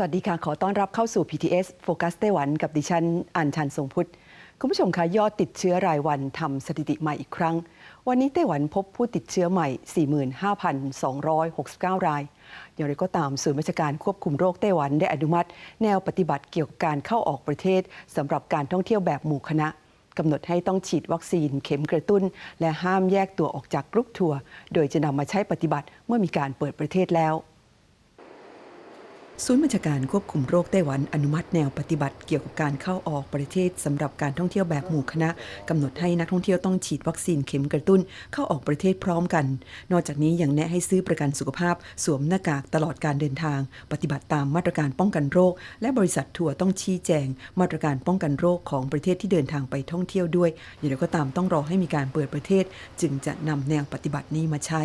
สวัสดีค่ะ ขอต้อนรับเข้าสู่ PTS โฟกัสไต้หวันกับดิฉันอัญชันทรงพุทธ คุณผู้ชมคะยอดติดเชื้อรายวันทำสถิติใหม่อีกครั้ง วันนี้ไต้หวันพบผู้ติดเชื้อใหม่ 45,269 ราย อย่างไรก็ตามศูนย์ราชการควบคุมโรคไต้หวันได้อนุมัติ แนวปฏิบัติเกี่ยวกับการเข้าออกประเทศสำหรับการท่องเที่ยวแบบหมู่คณะกำหนดให้ต้องฉีดวัคซีนเข็มกระตุ้น และห้ามแยกตัวออกจากกรุ๊ปทัวร์โดยจะนำมาใช้ปฏิบัติเมื่อมีการเปิดประเทศแล้ว ศูนย์บัญชาการควบคุมโรคไต้หวันอนุมัติแนวปฏิบัติเกี่ยวกับการเข้าออกประเทศสำหรับการท่องเที่ยวแบบหมู่คณะกำหนดให้นักท่องเที่ยวต้องฉีดวัคซีนเข็มกระตุ้นเข้าออกประเทศพร้อมกัน นอกจากนี้ยังแนะให้ซื้อประกันสุขภาพ สวมหน้ากากตลอดการเดินทาง ปฏิบัติตามมาตรการป้องกันโรค และบริษัททัวร์ต้องชี้แจง มาตรการป้องกันโรคของประเทศที่เดินทางไปท่องเที่ยวด้วยอย่างไรก็ตามต้องรอให้มีการเปิดประเทศ จึงจะนำแนวปฏิบัตินี้มาใช้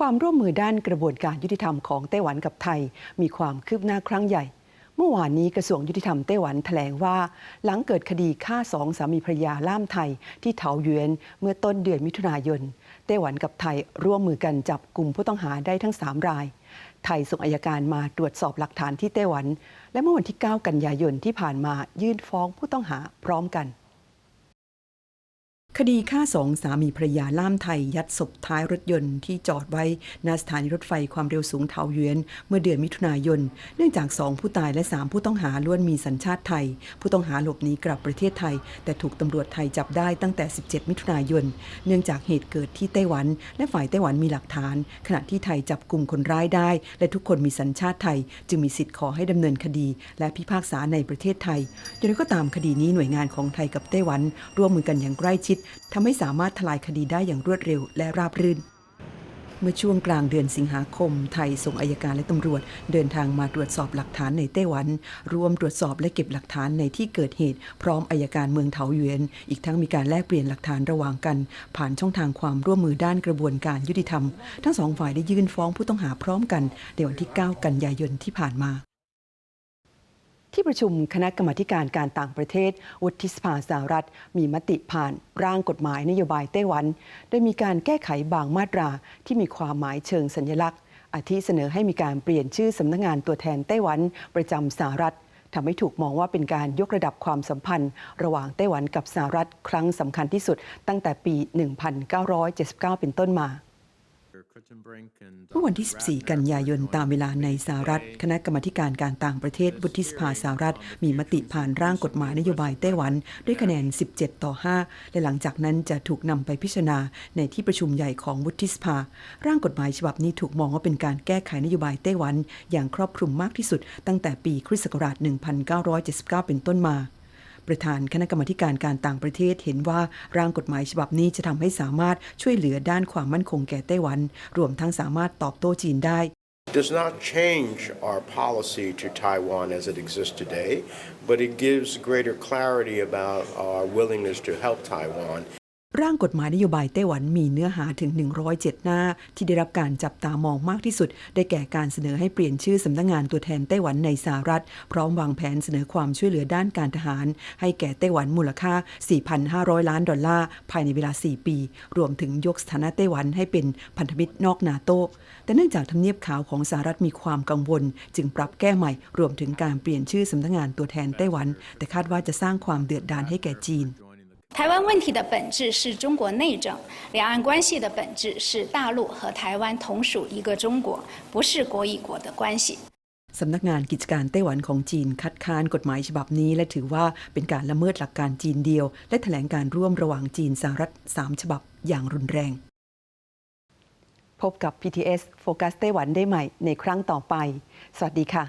ความร่วมมือด้านกระบวนการยุติธรรมของไต้หวันกับไทย มีความคืบหน้าครั้งใหญ่ เมื่อวานนี้กระทรวงยุติธรรมไต้หวันแถลงว่า หลังเกิดคดีฆ่าสองสามีภรรยาล่ามไทยที่เถาหยวนเมื่อต้นเดือนมิถุนายนไต้หวันกับไทยร่วมมือกันจับกลุ่มผู้ต้องหาได้ทั้ง 3 ราย ไทยส่งอายการมาตรวจสอบหลักฐานที่ไต้หวัน และเมื่อวันที่ 9 กันยายนที่ผ่านมายื่นฟ้องผู้ต้องหาพร้อมกัน คดีฆ่าสองสามีภรรยาล่ามไทย ยัดศพท้ายรถยนต์ที่จอดไว้ณสถานีรถไฟความเร็วสูงเทาเยนเมื่อเดือนมิถุนายน เนื่องจากสองผู้ตายและสามผู้ต้องหาล้วนมีสัญชาติไทย ผู้ต้องหาหลบหนีกลับประเทศไทย แต่ถูกตำรวจไทยจับได้ตั้งแต่ 17 มิถุนายน เนื่องจากเหตุเกิดที่ไต้หวัน และฝ่ายไต้หวันมีหลักฐาน ขณะที่ไทยจับกลุ่มคนร้ายได้ และทุกคนมีสัญชาติไทย จึงมีสิทธิ์ขอให้ดำเนินคดี และพิพากษาในประเทศไทยอย่างไรก็ตามคดีนี้หน่วยงานของไทยกับไต้หวัน ร่วมมือกันอย่างใกล้ชิดทำให้สามารถทลายคดีได้อย่างรวดเร็วและราบรื่น เมื่อช่วงกลางเดือนสิงหาคม ไทยส่งอายการและตำรวจ เดินทางมาตรวจสอบหลักฐานในไต้หวัน รวมตรวจสอบและเก็บหลักฐานในที่เกิดเหตุ พร้อมอายการเมืองเถาหยวน อีกทั้งมีการแลกเปลี่ยนหลักฐานระหว่างกัน ผ่านช่องทางความร่วมมือด้านกระบวนการยุติธรรม ทั้งสองฝ่ายได้ยื่นฟ้องผู้ต้องหาพร้อมกันในวันที่ 9 กันยายนที่ผ่านมา ที่ประชุมคณะกรรมาการการต่างประเทศ วุฒิสภาสหรัฐ มีมติผ่านร่างกฎหมายนโยบายไต้หวัน โดยมีการแก้ไขบางมาตราที่มีความหมายเชิงสัญลักษณ์ อาทิเสนอให้มีการเปลี่ยนชื่อสำนักงานตัวแทนไต้หวันประจำสหรัฐทำให้ถูกมองว่าเป็นการยกระดับความสัมพันธ์ ระหว่างไต้หวันกับสหรัฐครั้งสำคัญที่สุดตั้งแต่ปี 1979 เป็นต้นมา เมื่อวันที่ 14 กันยายนตามเวลาในสหรัฐ คณะกรรมการการต่างประเทศวุฒิสภาสหรัฐ มีมติผ่านร่างกฎหมายนโยบายไต้หวัน ด้วยคะแนน 17 ต่อ 5 และหลังจากนั้นจะถูกนำไปพิจารณาในที่ประชุมใหญ่ของวุฒิสภา ร่างกฎหมายฉบับนี้ถูกมองว่าเป็นการแก้ไขนโยบายไต้หวัน อย่างครอบคลุมมากที่สุด ตั้งแต่ปีคริสต์ศักราช 1979 เป็นต้นมา ประธานคณะกรรมาการการต่างประเทศเห็นว่าร่างกฎหมายฉบับนี้จะทำให้สามารถช่วยเหลือด้านความมั่นคงแก่ไต้หวัน รวมทั้งสามารถตอบโต้จีนได้ does not change our policy to Taiwan as it exists today, but it gives greater clarity about our willingness to help Taiwan ร่างกฎหมายนโยบายไต้หวันมีเนื้อหาถึง 107 หน้า ที่ได้รับการจับตามองมากที่สุด ได้แก่การเสนอให้เปลี่ยนชื่อสำนักงงานตัวแทนไต้หวันในสหรัฐ พร้อมวางแผนเสนอความช่วยเหลือด้านการทหาร ให้แก่ไต้หวันมูลค่า 4,500 ล้านดอลลาร์ ภายในเวลา 4 ปี รวมถึงยกสถานะไต้หวันให้เป็นพันธมิตรนอกนาโต แต่เนื่องจากทำเนียบขาวของสหรัฐมีความกังวล จึงปรับแก้ใหม่ รวมถึงการเปลี่ยนชื่อสำนักงานตัวแทนไต้หวัน แต่คาดว่าจะสร้างความเดือดดาลให้แก่จีน 台湾问题的本质是中国内政，两岸关系的本质是大陆和台湾同属一个中国，不是国与国的关系。 สำนักงานกิจการไต้หวันของจีนคัดค้านกฎหมายฉบับนี้ และถือว่าเป็นการละเมิดหลักการจีนเดียว และแถลงการร่วมระหว่างจีนสหรัฐสามฉบับอย่างรุนแรง พบกับ PTS โฟกัสไต้หวันได้ใหม่ในครั้งต่อไป สวัสดีค่ะ